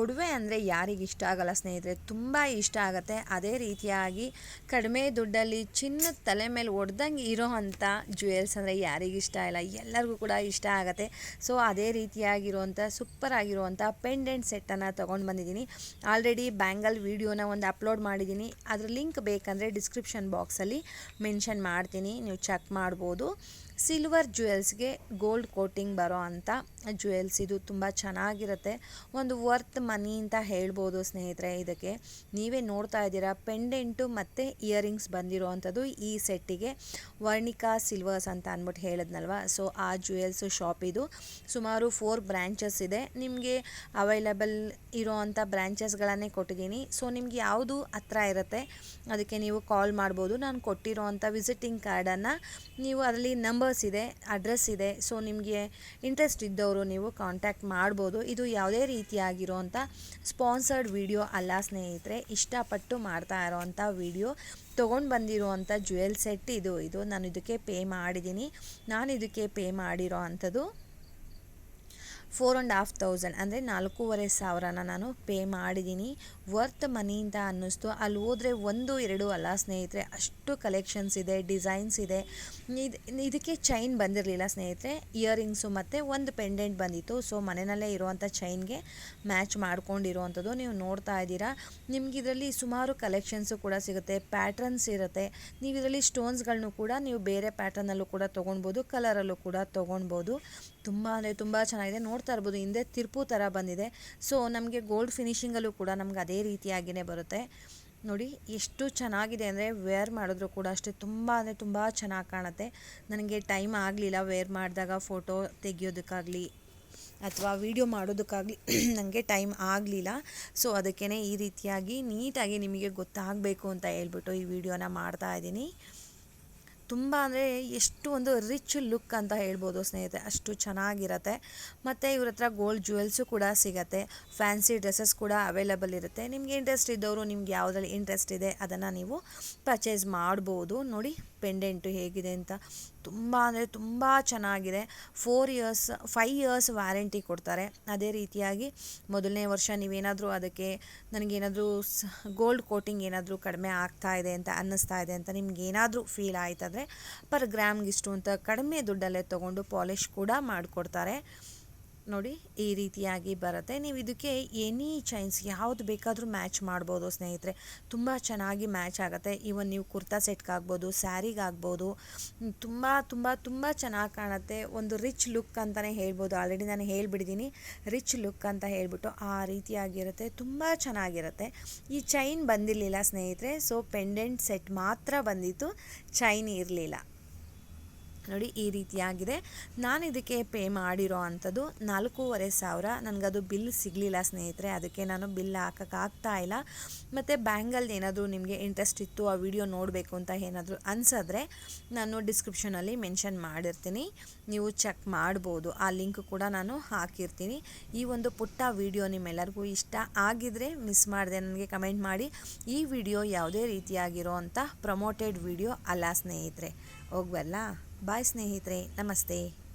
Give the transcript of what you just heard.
ಒಡವೆ ಅಂದರೆ ಯಾರಿಗೆ ಇಷ್ಟ ಆಗಲ್ಲ ಸ್ನೇಹಿತರೆ, ತುಂಬ ಇಷ್ಟ ಆಗುತ್ತೆ. ಅದೇ ರೀತಿಯಾಗಿ ಕಡಿಮೆ ದುಡ್ಡಲ್ಲಿ ಚಿನ್ನದ ತಲೆ ಮೇಲೆ ಒಡ್ದಂಗೆ ಇರೋ ಅಂಥ ಜ್ಯುವೆಲ್ಸ್ ಅಂದರೆ ಯಾರಿಗೆ ಇಷ್ಟ ಇಲ್ಲ, ಎಲ್ಲರಿಗೂ ಕೂಡ ಇಷ್ಟ ಆಗುತ್ತೆ. ಸೊ ಅದೇ ರೀತಿಯಾಗಿರುವಂಥ ಸೂಪರ್ ಆಗಿರುವಂಥ ಪೆಂಡೆಂಟ್ ಸೆಟ್ಟನ್ನು ತೊಗೊಂಡು ಬಂದಿದ್ದೀನಿ. ಆಲ್ರೆಡಿ ಬ್ಯಾಂಗಲ್ ವೀಡಿಯೋನ ಒಂದು ಅಪ್ಲೋಡ್ ಮಾಡಿದ್ದೀನಿ. ಅದ್ರ ಲಿಂಕ್ ಬೇಕಂದರೆ ಡಿಸ್ಕ್ರಿಪ್ಷನ್ ಬಾಕ್ಸಲ್ಲಿ ಮೆನ್ಷನ್ ಮಾಡ್ತೀನಿ. ನೀವು ಚೆಕ್ ಮಾಡ್ಬೋದು. ಸಿಲ್ವರ್ ಜ್ಯುವೆಲ್ಸ್ಗೆ ಗೋಲ್ಡ್ ಕೋಟಿಂಗ್ ಬರೋ ಅಂಥ ಜ್ಯುವೆಲ್ಸ್ ಇದು ತುಂಬ ಚೆನ್ನಾಗಿರುತ್ತೆ. ಒಂದು ವರ್ತ್ ಮನಿ ಅಂತ ಹೇಳ್ಬೋದು ಸ್ನೇಹಿತರೆ ಇದಕ್ಕೆ. ನೀವೇ ನೋಡ್ತಾ ಇದ್ದೀರಾ ಪೆಂಡೆಂಟು ಮತ್ತು ಇಯರಿಂಗ್ಸ್ ಬಂದಿರೋ ಅಂಥದ್ದು ಈ ಸೆಟ್ಟಿಗೆ ವರ್ಣಿಕಾ ಸಿಲ್ವರ್ಸ್ ಅಂತ ಅಂದ್ಬಿಟ್ಟು ಹೇಳಿದ್ನಲ್ವ? ಸೊ ಆ ಜ್ಯುವೆಲ್ಸ್ ಶಾಪ್ ಇದು. ಸುಮಾರು ಫೋರ್ ಬ್ರ್ಯಾಂಚಸ್ ಇದೆ. ನಿಮಗೆ ಅವೈಲಬಲ್ ಇರೋ ಅಂಥ ಬ್ರ್ಯಾಂಚಸ್ಗಳನ್ನೇ ಕೊಟ್ಟಿದ್ದೀನಿ. ಸೊ ನಿಮ್ಗೆ ಯಾವುದು ಹತ್ರ ಇರುತ್ತೆ, ಅದಕ್ಕೆ ನೀವು ಕಾಲ್ ಮಾಡ್ಬೋದು. ನಾನು ಕೊಟ್ಟಿರೋ ಅಂಥ ವಿಸಿಟಿಂಗ್ ಕಾರ್ಡನ್ನು ನೀವು ಅದರಲ್ಲಿ ನಂಬರ್ಸ್ ಇದೆ ಅಡ್ರೆಸ್ ಇದೆ ಸೊ ನಿಮಗೆ ಇಂಟ್ರೆಸ್ಟ್ ಇದ್ದವರು ನೀವು ಕಾಂಟ್ಯಾಕ್ಟ್ ಮಾಡ್ಬೋದು. ಇದು ಯಾವುದೇ ರೀತಿಯಾಗಿರೋವಂಥ ಸ್ಪಾನ್ಸರ್ಡ್ ವಿಡಿಯೋ ಅಲ್ಲ ಸ್ನೇಹಿತರೆ. ಇಷ್ಟಪಟ್ಟು ಮಾಡ್ತಾ ಇರೋವಂಥ ವಿಡಿಯೋ ತೊಗೊಂಡು ಬಂದಿರುವಂಥ ಜ್ಯುವೆಲ್ ಸೆಟ್ ಇದು. ಇದು ನಾನು ಇದಕ್ಕೆ ಪೇ ಮಾಡಿದ್ದೀನಿ. ನಾನು ಇದಕ್ಕೆ ಪೇ ಮಾಡಿರೋ ಅಂಥದ್ದು. ಫೋರ್ ಆ್ಯಂಡ್ ಹಾಫ್ ತೌಸಂಡ್ ಅಂದರೆ ನಾಲ್ಕೂವರೆ ಸಾವಿರನ ನಾನು ಪೇ ಮಾಡಿದ್ದೀನಿ ವರ್ತ್ ಮನಿ ಅಂತ ಅನ್ನಿಸ್ತು. ಅಲ್ಲಿ ಹೋದರೆ ಒಂದು, ಎರಡು ಅಲ್ಲ ಸ್ನೇಹಿತರೆ, ಅಷ್ಟು ಕಲೆಕ್ಷನ್ಸ್ ಇದೆ ಡಿಸೈನ್ಸ್ ಇದೆ. ಇದು, ಇದಕ್ಕೆ ಚೈನ್ ಬಂದಿರಲಿಲ್ಲ ಸ್ನೇಹಿತರೆ. ಇಯರಿಂಗ್ಸು ಮತ್ತು ಒಂದು ಪೆಂಡೆಂಟ್ ಬಂದಿತ್ತು. ಸೊ ಮನೆಯಲ್ಲೇ ಇರುವಂಥ ಚೈನ್ಗೆ ಮ್ಯಾಚ್ ಮಾಡ್ಕೊಂಡಿರುವಂಥದ್ದು ನೀವು ನೋಡ್ತಾ ಇದ್ದೀರಾ. ನಿಮ್ಗೆ ಇದರಲ್ಲಿ ಸುಮಾರು ಕಲೆಕ್ಷನ್ಸು ಕೂಡ ಸಿಗುತ್ತೆ ಪ್ಯಾಟ್ರನ್ಸ್ ಇರುತ್ತೆ. ನೀವು ಇದರಲ್ಲಿ ಸ್ಟೋನ್ಸ್ಗಳನ್ನು ಕೂಡ ನೀವು ಬೇರೆ ಪ್ಯಾಟ್ರನ್ನಲ್ಲೂ ಕೂಡ ತೊಗೊಳ್ಬೋದು ಕಲರಲ್ಲೂ ಕೂಡ ತೊಗೊಳ್ಬೋದು. ತುಂಬ ಅಂದರೆ ತುಂಬ ಚೆನ್ನಾಗಿದೆ. ನೋಡ್ತಾ ಇರ್ಬೋದು, ಹಿಂದೆ ತಿರುಪು ಥರ ಬಂದಿದೆ. ಸೊ ನಮಗೆ ಗೋಲ್ಡ್ ಫಿನಿಷಿಂಗಲ್ಲೂ ಕೂಡ ನಮ್ಗೆ ಅದೇ ರೀತಿಯಾಗಿಯೇ ಬರುತ್ತೆ. ನೋಡಿ, ಎಷ್ಟು ಚೆನ್ನಾಗಿದೆ ಅಂದರೆ ವೇರ್ ಮಾಡಿದ್ರು ಕೂಡ ಅಷ್ಟೇ, ತುಂಬ ಅಂದರೆ ತುಂಬ ಚೆನ್ನಾಗಿ ಕಾಣುತ್ತೆ. ನನಗೆ ಟೈಮ್ ಆಗಲಿಲ್ಲ ವೇರ್ ಮಾಡಿದಾಗ ಫೋಟೋ ತೆಗಿಯೋದಕ್ಕಾಗಲಿ ಅಥವಾ ವಿಡಿಯೋ ಮಾಡೋದಕ್ಕಾಗಲಿ ನನಗೆ ಟೈಮ್ ಆಗಲಿಲ್ಲ. ಸೊ ಅದಕ್ಕೇ ಈ ರೀತಿಯಾಗಿ ನೀಟಾಗಿ ನಿಮಗೆ ಗೊತ್ತಾಗಬೇಕು ಅಂತ ಹೇಳ್ಬಿಟ್ಟು ಈ ವಿಡಿಯೋನ ಮಾಡ್ತಾ ಇದ್ದೀನಿ. ತುಂಬ ಅಂದರೆ ಎಷ್ಟು ಒಂದು ರಿಚ್ ಲುಕ್ ಅಂತ ಹೇಳ್ಬೋದು ಸ್ನೇಹಿತರೆ, ಅಷ್ಟು ಚೆನ್ನಾಗಿರತ್ತೆ. ಮತ್ತು ಇವ್ರ ಹತ್ರ ಗೋಲ್ಡ್ ಜ್ಯುವೆಲ್ಸು ಕೂಡ ಸಿಗತ್ತೆ, ಫ್ಯಾನ್ಸಿ ಡ್ರೆಸ್ಸಸ್ ಕೂಡ ಅವೈಲಬಲ್ ಇರುತ್ತೆ. ನಿಮಗೆ ಇಂಟ್ರೆಸ್ಟ್ ಇದ್ದವರು, ನಿಮ್ಗೆ ಯಾವುದ್ರಲ್ಲಿ ಇಂಟ್ರೆಸ್ಟ್ ಇದೆ, ಅದನ್ನು ನೀವು ಪರ್ಚೇಸ್ ಮಾಡ್ಬೋದು. ನೋಡಿ, ಪೆಂಡೆಂಟು ಹೇಗಿದೆ ಅಂತ. ತುಂಬ ಅಂದರೆ ತುಂಬ ಚೆನ್ನಾಗಿದೆ. Four years five years warranty ಕೊಡ್ತಾರೆ. ಅದೇ ರೀತಿಯಾಗಿ ಮೊದಲನೇ ವರ್ಷ ನೀವೇನಾದರೂ ಅದಕ್ಕೆ ನನಗೇನಾದರೂ ಸ್ ಗೋಲ್ಡ್ ಕೋಟಿಂಗ್ ಏನಾದರೂ ಕಡಿಮೆ ಆಗ್ತಾ ಇದೆ ಅಂತ ಅನ್ನಿಸ್ತಾ ಇದೆ ಅಂತ ನಿಮ್ಗೆ ಏನಾದರೂ ಫೀಲ್ ಆಯ್ತಂದರೆ ಪರ್ ಗ್ರಾಮ್ಗಿಷ್ಟು ಅಂತ ಕಡಿಮೆ ದುಡ್ಡಲ್ಲೇ ತೊಗೊಂಡು ಪಾಲಿಷ್ ಕೂಡ ಮಾಡಿಕೊಡ್ತಾರೆ. ನೋಡಿ, ಈ ರೀತಿಯಾಗಿ ಬರುತ್ತೆ. ನೀವು ಇದಕ್ಕೆ ಎನಿ ಚೈನ್ಸ್ ಯಾವುದು ಬೇಕಾದರೂ ಮ್ಯಾಚ್ ಮಾಡ್ಬೋದು ಸ್ನೇಹಿತರೆ. ತುಂಬ ಚೆನ್ನಾಗಿ ಮ್ಯಾಚ್ ಆಗುತ್ತೆ. ಈವನ್ ನೀವು ಕುರ್ತಾ ಸೆಟ್ಗಾಗ್ಬೋದು, ಸ್ಯಾರಿಗಾಗ್ಬೋದು ತುಂಬ ತುಂಬ ತುಂಬ ಚೆನ್ನಾಗಿ ಕಾಣುತ್ತೆ. ಒಂದು ರಿಚ್ ಲುಕ್ ಅಂತಲೇ ಹೇಳ್ಬೋದು. ಆಲ್ರೆಡಿ ನಾನು ಹೇಳಿಬಿಡಿದ್ದೀನಿ ರಿಚ್ ಲುಕ್ ಅಂತ ಹೇಳಿಬಿಟ್ಟು ಆ ರೀತಿಯಾಗಿರುತ್ತೆ. ತುಂಬ ಚೆನ್ನಾಗಿರುತ್ತೆ. ಈ ಚೈನ್ ಬಂದಿರಲಿಲ್ಲ ಸ್ನೇಹಿತರೆ. ಸೊ ಪೆಂಡೆಂಟ್ ಸೆಟ್ ಮಾತ್ರ ಬಂದಿತ್ತು. ಚೈನ್ ಇರಲಿಲ್ಲ. ನೋಡಿ ಈ ರೀತಿಯಾಗಿದೆ. ನಾನು ಇದಕ್ಕೆ ಪೇ ಮಾಡಿರೋ ಅಂಥದ್ದು ನಾಲ್ಕೂವರೆ ಸಾವಿರ. ನನಗದು ಬಿಲ್ ಸಿಗಲಿಲ್ಲ ಸ್ನೇಹಿತರೆ, ಅದಕ್ಕೆ ನಾನು ಬಿಲ್ ಹಾಕೋಕ್ಕಾಗ್ತಾ ಇಲ್ಲ. ಮತ್ತು ಬ್ಯಾಂಗಲ್ದು ಏನಾದರೂ ನಿಮಗೆ ಇಂಟ್ರೆಸ್ಟ್ ಇತ್ತು, ಆ ವಿಡಿಯೋ ನೋಡಬೇಕು ಅಂತ ಏನಾದರೂ ಅನಿಸಿದ್ರೆ ನಾನು ಡಿಸ್ಕ್ರಿಪ್ಷನಲ್ಲಿ ಮೆನ್ಷನ್ ಮಾಡಿರ್ತೀನಿ. ನೀವು ಚೆಕ್ ಮಾಡ್ಬೋದು. ಆ ಲಿಂಕ್ ಕೂಡ ನಾನು ಹಾಕಿರ್ತೀನಿ. ಈ ಒಂದು ಪುಟ್ಟ ವಿಡಿಯೋ ನಿಮ್ಮೆಲ್ಲರಿಗೂ ಇಷ್ಟ ಆಗಿದ್ರೆ ಮಿಸ್ ಮಾಡಿದೆ ನನಗೆ ಕಮೆಂಟ್ ಮಾಡಿ. ಈ ವಿಡಿಯೋ ಯಾವುದೇ ರೀತಿಯಾಗಿರೋ ಅಂಥ ಪ್ರಮೋಟೆಡ್ ವಿಡಿಯೋ ಅಲ್ಲ ಸ್ನೇಹಿತರೆ. ಹೋಗ್ಬಲ್ಲ ಬಾಯ್ ಸ್ನೇಹಿತರೆ ನಮಸ್ತೆ.